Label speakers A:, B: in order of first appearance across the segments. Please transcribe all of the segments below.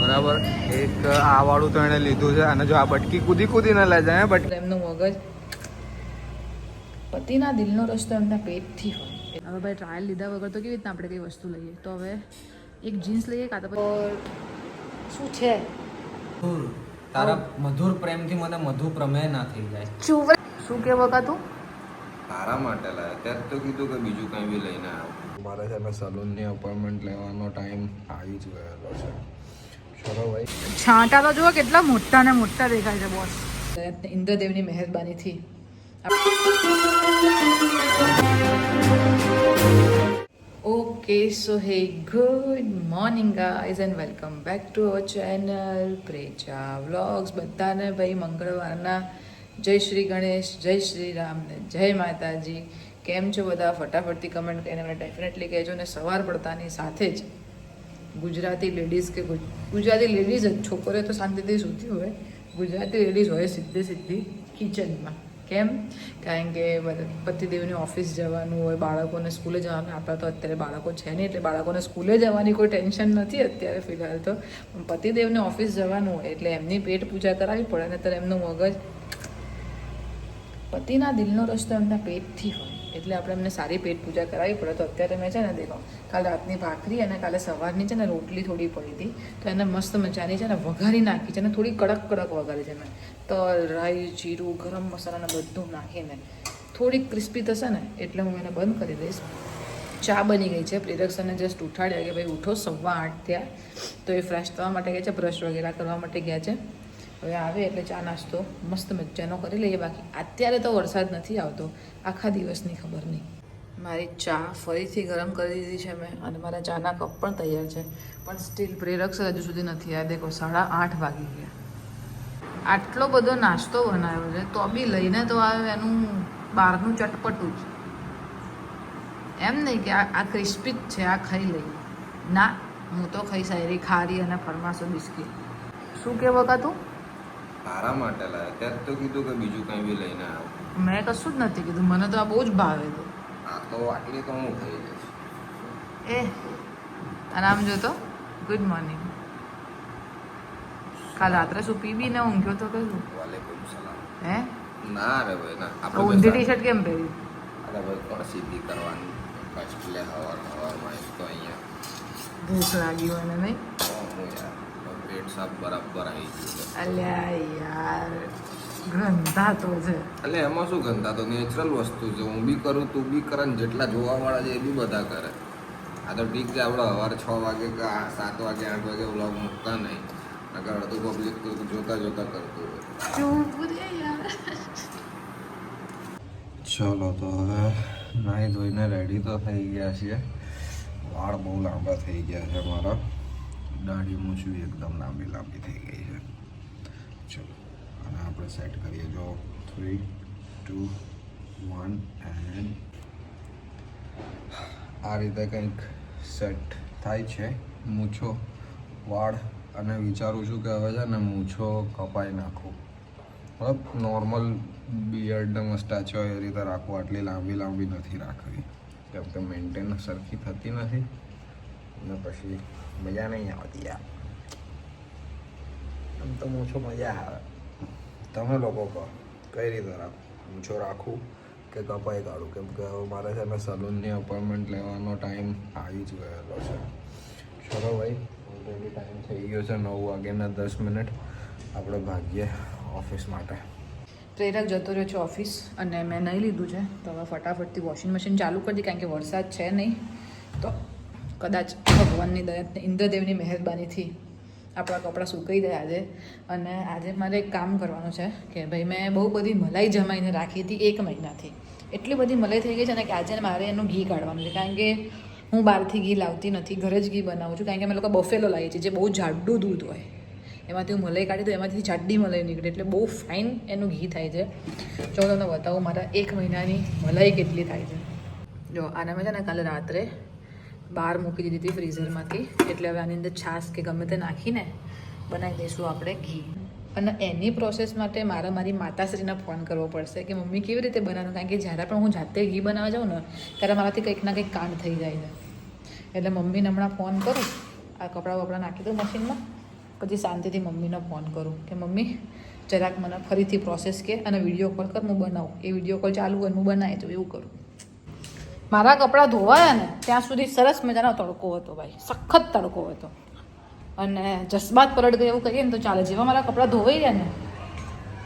A: બરાબર? એક આ વાળું તો એને લીધું છે. અને જો આ બટકી કૂદી કૂદીને લઈ જાય બટ
B: એમનું મગજ પતિના દિલનો રસ્તો એમના પેટથી હોય. હવે ભાઈ ટ્રાયલ લીધા વગર તો કેવી રીતના આપણે કઈ વસ્તુ લઈએ? તો હવે એક જીન્સ લઈએ કાં તો પછી શું છે?
C: તારા મધુર પ્રેમથી મને મધુ પ્રમેય ના થઈ જાય.
B: શું કહેવો કા તું?
A: તારા માટે લાયા ત્યારે તો કીધું કે બીજું કંઈ બી લઈને આવ્યો મારે છે ને સલૂનની અપોઇન્ટમેન્ટ લેવાનો ટાઈમ આવી જ ગયેલો છે. ચલો ભાઈ.
B: છાંટા તો જુઓ કેટલા મોટા ને મોટા દેખાય છે boss ઇન્દ્રદેવની મહેરબાનીથી. Okay so hey good morning guys and welcome back to our channel. Precha vlogs બધાને ભાઈ મંગળવારના જય શ્રી ગણેશ, જય શ્રી રામ ને જય માતાજી. કેમ છો બધા? ફટાફટથી કમેન્ટ કરીને મને ડેફિનેટલી કહેજો ને સવાર પડતાની સાથે જ ગુજરાતી લેડીઝ કે ગુજરાતી લેડીઝ જ, છોકરીઓ તો શાંતિથી સૂતી હોય. ગુજરાતી લેડીઝ હોય સીધી સીધી કિચનમાં કેમ? કારણ કે પતિદેવની ઓફિસ જવાનું હોય, બાળકોને સ્કૂલે જવાનું આપણા તો અત્યારે બાળકો છે નહીં, એટલે બાળકોને સ્કૂલે જવાની કોઈ ટેન્શન નથી અત્યારે ફિલહાલ તો. પતિદેવને ઓફિસ જવાનું હોય, એટલે એમની પેટ પૂજા કરાવી પડે ને ત્યારે એમનું મગજ પતિના દિલનો રસ્તો એમના પેટથી હોય. એટલે આપણે એમને સારી પેટ પૂજા કરાવવી પડે તો અત્યારે મેં છે ને દેખો, કાલે રાતની ભાખરી અને કાલે સવારની છે ને રોટલી થોડી પડી હતી, તો એને મસ્ત મજાની છે ને વઘારી નાખી છે ને થોડી કડક કડક વઘારી છે મેં તલ રાઈ, જીરું, ગરમ મસાલાને બધું નાખીને થોડીક ક્રિસ્પી થશે ને એટલે હું એને બંધ કરી દઈશ. ચા બની ગઈ છે. પ્રિરક્ષણને જસ્ટ ઉઠાડ્યા કે ભાઈ ઉઠો, સવા આઠ થયા. તો એ ફ્રેશ થવા માટે ગયા છે બ્રશ વગેરે કરવા માટે ગયા છે. હવે આવે એટલે ચા નાસ્તો મસ્ત મજાનો કરી લઈએ. બાકી અત્યારે તો વરસાદ નથી આવતો. આખા દિવસની ખબર નહીં. મારી ચા ફરીથી ગરમ કરી દીધી છે મેં અને મારા ચાના કપ પણ તૈયાર છે. પણ સ્ટીલ પ્રેરક્ષ હજુ સુધી નથી. આ દેખો, સાડા આઠ વાગી ગયા. આટલો બધો નાસ્તો બનાવ્યો છે, તો બી લઈને તો આવે એનું બહારનું ચટપટું જ. એમ નહીં કે આ ક્રિસ્પી જ છે, આ ખાઈ લઈએ. ના, હું તો ખાઈ સારી ખારી અને ફરમાસો બિસ્કીટ. શું કહેવો કા તું?
A: તારા માટે લાયા ત્યારે તો કીધું કે બીજું કંઈ બી લઈને આવો.
B: મેં કશું જ નથી કીધું. મને તો આ બહુ જ ભાવે તો
A: આ તો આટલી તો હું ખાઈ જઈશ
B: એ અને આમ જોતો ગુડ મોર્નિંગ કાલ રાત્રે શું પીબી ને ઊંઘ્યો તો કશું?
A: વાલેકુમ સલામ
B: હે?
A: ના રે ભાઈ ના.
B: આપણે ઊંધી ટી શર્ટ કેમ પહેરી?
A: અરે ભાઈ કોણ સીધી કરવાની. પાછી હવાર હવારમાં તો અહીંયા.
B: ભૂખ લાગી હોય ને નહીં?
A: હું યાર. પેટ સાફ બરાબર આવી ગયું
B: અલ્યા યાર ગંધાતો છે.
A: એટલે એમાં શું ગંધાતો? નેચરલ વસ્તુ છે. હું બી કરું તું બી કરે ને જેટલા જોવાવાળા છે એ બી બધા કરે. આ તો ઠીક છે આપણે સવારે છ વાગે કે સાત વાગે આઠ વાગે વ્લોગ મૂકતા નહીં. નકર અડધું પબ્લિક જોતા જોતા કરતું હોય. ચલો તો હવે નાહી ધોઈને રેડી તો થઈ ગયા છીએ. વાળ બહુ લાંબા થઈ ગયા છે મારા. દાઢી મૂછવી એકદમ લાંબી લાંબી થઈ ગઈ છે. ચલો અને આપણે સેટ કરીએ. જો થ્રી ટુ વન એન્ડ આ રીતે કંઈક સેટ થાય છે. મૂછો, વાળ, અને વિચારું છું કે હવે છે ને મૂછો કપાઈ નાખું. મતલબ નોર્મલ બિયર્ડ મસ્ટાચ હોય એ રીતે રાખવું આટલી લાંબી લાંબી નથી રાખવી. કેમ કે મેન્ટેન સરખી થતી નથી. અને પછી મજા નહીં આવતી યાર આમ તો ઓછો મજા આવે તમે લોકો કહો કઈ રીતે રાખું ઓછો રાખું કે કપાઈ કાઢું કેમ કે મારે છે ને સલૂનની અપોઇન્ટમેન્ટ લેવાનો ટાઈમ આવી જ ગયેલો છે ચલો ભાઈ ઓલરેડી ટાઈમ થઈ ગયો છે નવ વાગ્યાના દસ મિનિટ આપણે ભાગીએ ઓફિસ માટે
B: પ્રેરક જતો રહ્યો છે ઓફિસ અને મેં નહીં લીધું છે તો હવે ફટાફટથી વોશિંગ મશીન ચાલુ કરી દી કારણ કે વરસાદ છે નહીં તો કદાચ ભગવાનની દયા ઇન્દ્રદેવની મહેરબાનીથી આપણા કપડાં સુકાઈ ગયા આજે. અને આજે મારે એક કામ કરવાનું છે કે ભાઈ મેં બહુ બધી મલાઈ જમાઈને રાખી હતી એક મહિનાથી. એટલી બધી મલાઈ થઈ ગઈ છે ને કે આજે મારે એનું ઘી કાઢવાનું છે. કારણ કે હું બહારથી ઘી લાવતી નથી, ઘરે જ ઘી બનાવું છું. કારણ કે અમે લોકો બફેલો લાવીએ છીએ, જે બહુ જાડું દૂધ હોય. એમાંથી હું મલાઈ કાઢી તો એમાંથી જાડી મલાઈ નીકળે, એટલે બહુ ફાઇન એનું ઘી થાય છે. જો તમને બતાવું મારા એક મહિનાની મલાઈ કેટલી થાય છે. જો આના મેં છે ને કાલે રાત્રે બહાર મૂકી દીધી હતી ફ્રીઝરમાંથી. એટલે હવે આની અંદર છાશ કે ગમે તે નાખીને બનાવી દઈશું આપણે ઘી. અને એની પ્રોસેસ માટે મારે મારી માતાશ્રીને ફોન કરવો પડશે કે મમ્મી, કેવી રીતે બનાવવાનું? કારણ કે જ્યારે પણ હું જાતે ઘી બનાવવા જાઉં ને, ત્યારે મારાથી કંઈક ના કંઈક કાંડ થઈ જાય છે. એટલે મમ્મીને હમણાં ફોન કરું, આ કપડાં વપડાં નાખી દઉં મશીનમાં પછી શાંતિથી મમ્મીને ફોન કરું કે મમ્મી, જરાક મને ફરીથી પ્રોસેસ કે અને વીડિયો કોલ કર, હું બનાવું. એ વીડિયો કોલ ચાલુ કર ને હું બનાવી તો એવું કરું. મારા કપડાં ધોવાયા ને, ત્યાં સુધી સરસ મજાનો તડકો હતો ભાઈ. સખત તડકો હતો. અને જસબાત પલટ ગયો એવું કહીએ ને તો ચાલે. જેવા મારા કપડાં ધોવાઈ ગયા ને,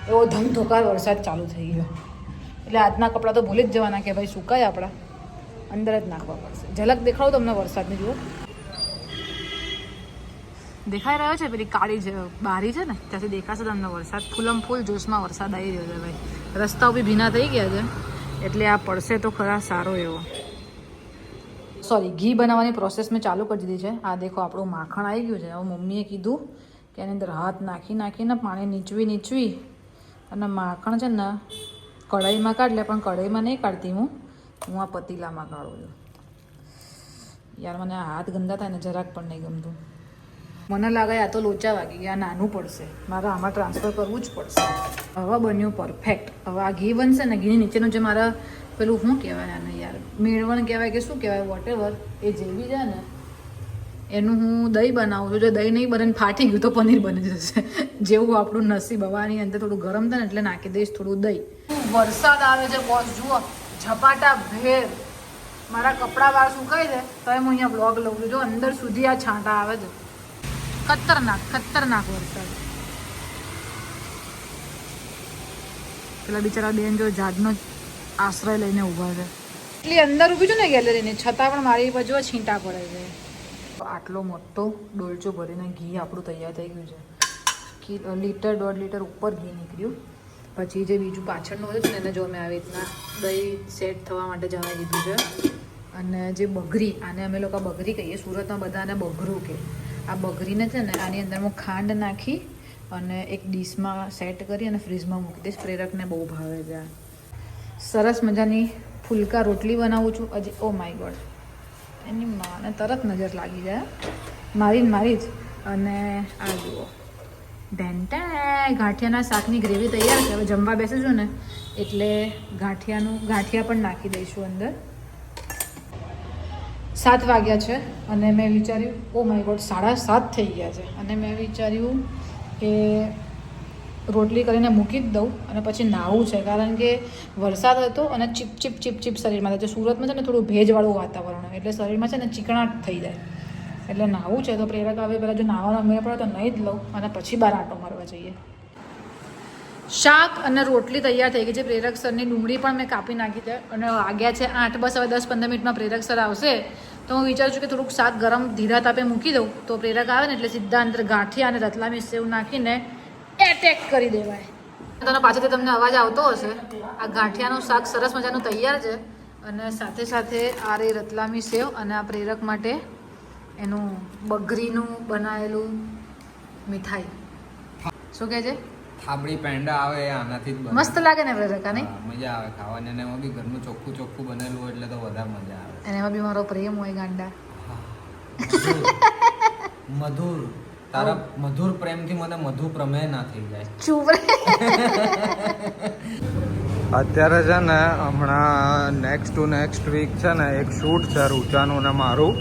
B: એવો ધમધોકાર વરસાદ ચાલુ થઈ ગયો. એટલે આજના કપડાં તો ભૂલી જ જવાના કે ભાઈ સુકાય આપણા. અંદર જ નાખવા પડશે. ઝલક દેખાડો તમને વરસાદની, જુઓ. દેખાઈ રહ્યો છે? પેલી કાળી છે બારી છે ને? ત્યાંથી દેખાશે તમને વરસાદ. ફૂલમ ફૂલ, જોશમાં વરસાદ આવી રહ્યો છે ભાઈ. રસ્તાઓ બી ભીના થઈ ગયા છે. એટલે આ પડશે તો ખરા સારો એવો. સોરી ઘી બનાવવાની પ્રોસેસ મેં ચાલુ કરી દીધી છે. આ દેખો, આપણું માખણ આવી ગયું છે. હવે મમ્મીએ કીધું કે એની અંદર હાથ નાખી નાખીને પાણી નીચવી નીચવી અને માખણ છે ને કઢાઈમાં કાઢ લે, પણ કઢાઈમાં નહીં કાઢતી હું. હું આ પતીલામાં કાઢું છું. યાર, મને હાથ ગંદા થાય ને જરાક પણ નહીં ગમતું. મને લાગે આ તો લોચા વાગી ગયા, નાનું પડશે. મારે આમાં ટ્રાન્સફર કરવું જ પડશે. હવે બન્યું પરફેક્ટ હવે આ ઘી બનશે ને, ઘીની નીચેનું જે મારા પેલું શું કહેવાય આને યાર, મેળવણ કહેવાય કે શું કહેવાય વોટેવર એ જેવી છે ને, એનું હું દહીં બનાવું છું. જો દહીં નહીં બને ફાટી ગયું તો પનીર બની જશે. જેવું આપણું નસીબ. હવાની અંદર થોડું ગરમ થાય ને એટલે નાખી દઈશ થોડું દહીં. વરસાદ આવે છે બોસ જુઓ. ઝપાટા ભેર. મારા કપડાં વાર સુકાઈ દે તો હું અહીંયા બ્લોગ લઉં છું. જો અંદર સુધી આ છાંટા આવે છે. ખતરનાક ખતરનાક વરસાદ પેલા બિચારા બેન જો ઝાડનો આશ્રય લઈને ઊભા છે. એટલી અંદર ઊભી છું ને ગેલેરીની છતાં પણ મારી બાજુ છીંટા પડે છે આટલો મોટો ડોલચો ભરીને ઘી આપણું તૈયાર થઈ ગયું છે. લીટર દોઢ લીટર ઉપર ઘી નીકળ્યું. પછી જે બીજું પાછળનું હતું ને એને જો અમે આવી રીતના દહીં સેટ થવા માટે જવા દીધું છે. અને જે બગરી આને અમે લોકો બગરી કહીએ સુરતમાં બધાને બગરું કે. આ બગરીને છે ને આની અંદર હું ખાંડ નાખી અને એક ડીશમાં સેટ કરી અને ફ્રીજમાં મૂકી દઈશ. પ્રેરકને બહુ ભાવે છે સરસ મજાની ફુલકા રોટલી બનાવું છું. હજી ઓ માય ગોડ. એની માને તરત નજર લાગી જાય. મારી મારી જ. અને આ જુઓ. ભેંટા ગાંઠિયાના શાકની ગ્રેવી તૈયાર છે. હવે જમવા બેસીશું ને એટલે ગાંઠિયાનું, ગાંઠિયા પણ નાખી દઈશું અંદર. સાત વાગ્યા છે અને મેં વિચાર્યું, ઓ માય ગોડ, સાડા સાત થઈ ગયા છે. અને મેં વિચાર્યું કે રોટલી કરીને મૂકી જ દઉં અને પછી નાહવું છે, કારણ કે વરસાદ હતો અને ચીપ ચીપ ચીપ ચીપ શરીરમાં થાય સુરતમાં છે ને થોડું ભેજવાળું વાતાવરણ હોય, એટલે શરીરમાં છે ને ચીકણાટ થઈ જાય. એટલે નાહવું છે તો પ્રેરક આવે, પહેલાં જો નાહવાનો મેળ પડે તો નહીં જ લઉં અને પછી બહાર આંટો મારવા જઈએ. શાક અને રોટલી તૈયાર થઈ ગઈ છે. પ્રેરક સરની ડુંગળી પણ મેં કાપી નાખી છે અને વાગ્યા છે આઠ, બસ હવે દસ પંદર મિનિટમાં પ્રેરક સર આવશે. તો હું વિચારું છું કે થોડુંક શાક ગરમ ધીરા તાપે મૂકી દઉં તો પ્રેરક આવે ને એટલે સીધા અંદર ગાંઠિયા અને રતલામી સેવ નાખીને એટેક કરી દેવાય. તને પાછળથી તમને અવાજ આવતો હશે. આ ગાંઠિયાનું શાક સરસ મજાનું તૈયાર છે અને સાથે સાથે આ રે રતલામી સેવ અને આ પ્રેરક માટે એનું બગરીનું બનાવેલું મીઠાઈ. શું કહે છે?
C: થાબડી પેંડા આવે એ આનાથી જ બને
B: મસ્ત લાગે ને પ્રેરકા નહીં?
C: મજા આવે ખાવાની અને એમાં બી ઘરનું ચોખ્ખું ચોખ્ખું બનેલું હોય એટલે તો વધારે મજા આવે.
B: અને એમાં બી મારો પ્રેમ હોય ગાંડા.
C: મધુર. મધુર. તારા મધુર પ્રેમથી મને મધુ પ્રમેય ના થઈ જાય.
B: ચૂપ
A: અત્યારે છે ને હમણાં નેક્સ્ટ ટુ નેક્સ્ટ વીક છે ને એક શૂટ છે રૂચાનું ને મારું.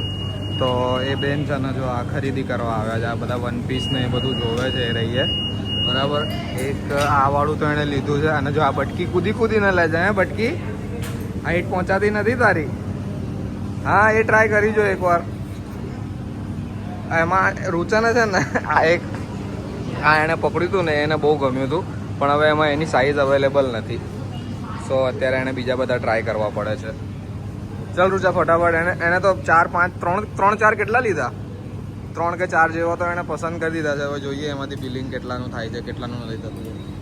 A: તો એ બેન છે ને જો આ ખરીદી કરવા આવ્યા છે આ બધા વન પીસ ને એ બધું જોવે છે એ રહીએ. બરાબર? એક આ વાળું તો એણે લીધું છે. અને જો આ બટકી કૂદી કૂદીને લે છે બટકી? હાઈટ પહોંચાતી નથી તારી? હા, એ ટ્રાય કરી જો એકવાર. એમાં રૂચાને છે ને, આ એક, આ એણે પકડ્યું હતું ને એને બહુ ગમ્યું હતું પણ હવે એમાં એની સાઈઝ અવેલેબલ નથી. સો અત્યારે એને બીજા બધા ટ્રાય કરવા પડે છે. ચાલ રૂચા, ફટાફટ. એને એને તો ચાર, પાંચ, ત્રણ ત્રણ, ચાર કેટલા લીધા? ત્રણ કે ચાર જેવા તો એને પસંદ કરી દીધા છે. હવે જોઈએ એમાંથી બિલિંગ કેટલાનું થાય છે, કેટલાનું નથી થતું.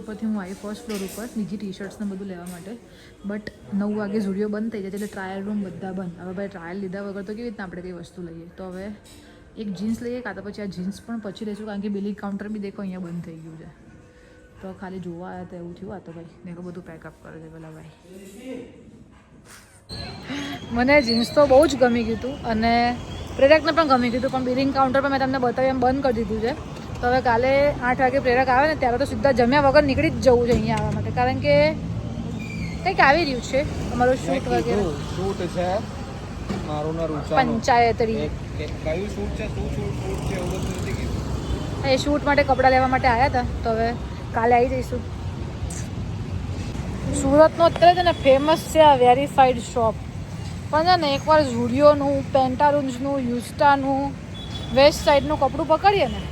B: ઉપરથી હું આવી ફર્સ્ટ ફ્લોર ઉપર બીજી ટી શર્ટ્સને બધું લેવા માટે. બટ નવ વાગે ઝુડિયો બંધ થઈ જાય એટલે ટ્રાયલ રૂમ બધા બંધ. હવે ભાઈ ટ્રાયલ લીધા વગર તો કેવી રીતના આપણે કંઈ વસ્તુ લઈએ? તો હવે એક જીન્સ લઈએ, કાં તો પછી આ જીન્સ પણ પછી લઈશું, કારણ કે બિલિંગ કાઉન્ટર બી દેખો, અહીંયા બંધ થઈ ગયું છે. તો ખાલી જોવા આવ્યા તો એવું થયું તો ભાઈ. મેં બધું પેકઅપ કરે છે પેલા ભાઈ. મને જીન્સ તો બહુ જ ગમી ગયું હતું અને પ્રેરકને પણ ગમી ગયું હતું પણ બિલિંગ કાઉન્ટર પર મેં તમને બતાવી એમ બંધ કરી દીધું છે. તો હવે કાલે આઠ વાગે પ્રેરક આવે ને ત્યારે તો સીધા જમ્યા વગર નીકળી જ જવું છે અહીંયા આવવા માટે. કારણ કે કંઈક આવી રહ્યું છે અમારું શૂટ વગેરે.
A: શૂટ છે. મારું ને રૂચાનું.
B: પંચાયતરી.
A: એક એક કયું શૂટ છે? શું શૂટ શૂટ છે એવું બધું નથી કીધું.
B: એ શૂટ માટે કપડાં લેવા માટે આવ્યા હતા તો હવે કાલે આવી જઈશું. સુરતનો અત્યારે છે ને ફેમસ છે આ વેરીફાઈડ શોપ પણ છે ને એકવાર ઝુડિયોનું પેન્ટારૂન્સનું, યુસ્ટાનું વેસ્ટ સાઈડનું કપડું પકડીએ ને,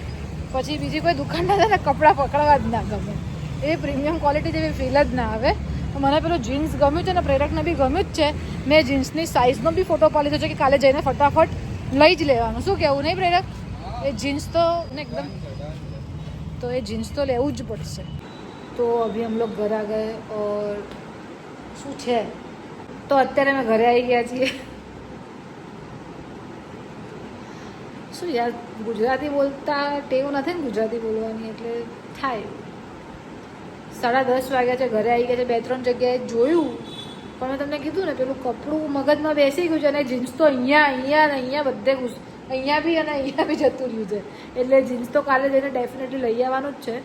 B: પછી બીજી કોઈ દુકાનના છે ને કપડાં પકડવા જ ના ગમે. એ પ્રીમિયમ ક્વોલિટી જેવી ફીલ જ ના આવે. મને પેલું જીન્સ ગમ્યું છે ને, પ્રેરકને બી ગમ્યું જ છે. મેં જીન્સની સાઇઝનો બી ફોટો પાડી દીધો છે કે કાલે જઈને ફટાફટ લઈ જ લેવાનું. શું કહેવું નહીં પ્રેરક? એ જીન્સ તો એકદમ તો એ જીન્સ તો લેવું જ પડશે તો અભી अभी हम આ घर ઓર શું છે તો અત્યારે અમે ઘરે આવી ગયા છીએ શું યાર ગુજરાતી બોલતા ટેવ નથી ને ગુજરાતી બોલવાની એટલે થાય સાડા દસ વાગ્યા છે ઘરે આવી ગયા છે બે ત્રણ જગ્યાએ જોયું પણ મેં તમને કીધું ને, પેલું કપડું મગજમાં બેસી ગયું છે અને જીન્સ તો અહીંયા અહીંયા ને અહીંયા બધે ઘૂસ અહીંયા બી અને અહીંયા બી જતું રહ્યું છે. એટલે જીન્સ તો કાલે જઈને ડેફિનેટલી લઈ આવવાનું જ છે.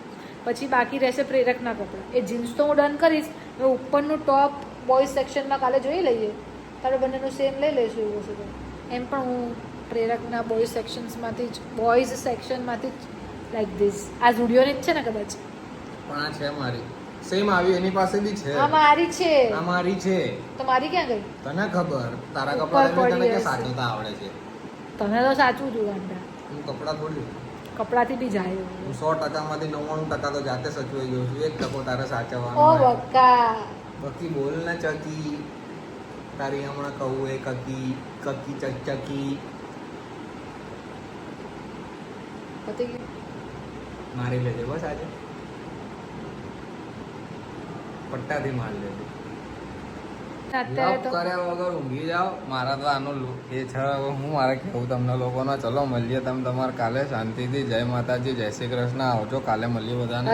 B: પછી બાકી રહેશે પ્રેરકના કપડાં. એ જીન્સ તો હું ડન કરીશ. હવે ઉપરનું ટોપ બોયઝ સેક્શનમાં કાલે જોઈ લઈએ. તારે બંનેનું સેમ લઈ લઈશું એવું હશે તો. એમ પણ હું પ્રેરકના બોય સેક્શન્સમાંથી જ બોયઝ સેક્શનમાંથી જ લાઈક ધીસ આ ઝુડિયોની જ છે ને કદાચ?
A: પણ આ છે મારી. સેમ આવી એની પાસે બી છે.
B: આ મારી છે.
A: આ મારી છે.
B: તો મારી ક્યાં ગઈ?
A: તને ખબર? તારા કપડાં તને કે. સાચવતા આવડે છે?
B: તને તો સાચું જ ગાંડા
A: હું કપડા થોડી
B: કપડાથી બી જાય.
A: હું સો ટકામાંથી નવ્વાણું ટકા તો જાતે સચવાઈ ગયો છું. એક ટકો તારે સાચવવાનો ઓ
B: બક્કા.
A: બાકી બોલ ને ચકી. તારી હમણાં કહું એ કકી કકી ચકચકી
B: પતી ગયું.
A: મારી લેજે બસ આજે. પટ્ટાથી મારી લેજે. કર્યા વગર ઊંઘી જાઓ. મારા તો આનો એ છે હવે હું મારે કહેવું તમને લોકોનો ચલો મળીએ તમે તમારે કાલે. શાંતિથી. જય માતાજી. જય શ્રી કૃષ્ણ. આવજો. કાલે મળીએ બધાને.